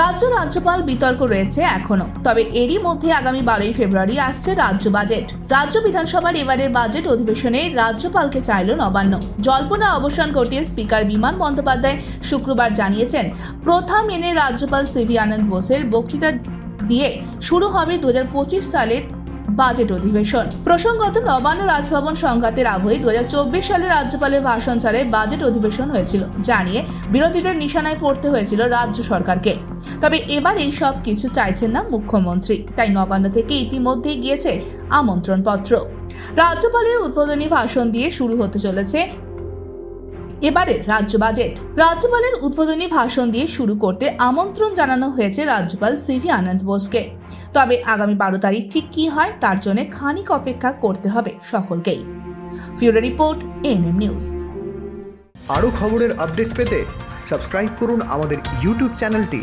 রাজ্য রাজ্যপাল বিতর্ক রয়েছে এখনও তবে এরই মধ্যে আগামী বারোই ফেব্রুয়ারি আসছে রাজ্য বাজেট। রাজ্য বিধানসভার এবারের বাজেট অধিবেশনে রাজ্যপালকে চাইল নবান্ন। জল্পনা অবসান ঘটিয়ে স্পিকার বিমান বন্দ্যোপাধ্যায় শুক্রবার জানিয়েছেন, প্রথা মেনে রাজ্যপাল সিভি আনন্দ বোসের বক্তৃতা দিয়ে শুরু হবে দুই হাজার পঁচিশ সালের বাজেট অধিবেশন। প্রসঙ্গত, নবান্ন রাজভবন সংঘাতের আবহে দু সালে রাজ্যপালের ভাষণ ছাড়ে বাজেট অধিবেশন হয়েছিল। জানিয়ে বিরোধীদের নিশানায় পড়তে হয়েছিল রাজ্য সরকারকে। তবে এবার এই সব কিছু চাইছেন না মুখ্যমন্ত্রী। তাই নবান্ন থেকে ইতিমধ্যেই গিয়েছে আমন্ত্রণপত্র। রাজ্যপালের উদ্বোধনী ভাষণ দিয়ে শুরু হতে চলেছে এবারের রাজ্য বাজেট। রাজ্যপালের উদ্বোধনী ভাষণ দিয়ে শুরু করতে আমন্ত্রণ জানানো হয়েছে রাজ্যপাল সিভি আনন্দ বোসকে। তবে আগামী বারো তারিখ ঠিক কি হয় তার জন্য খানিক অপেক্ষা করতে হবে সকলকেই। ফিউরো রিপোর্ট, এএনএম নিউজ। আরও খবরের আপডেট পেতে সাবস্ক্রাইব করুন আমাদের ইউটিউব চ্যানেলটি।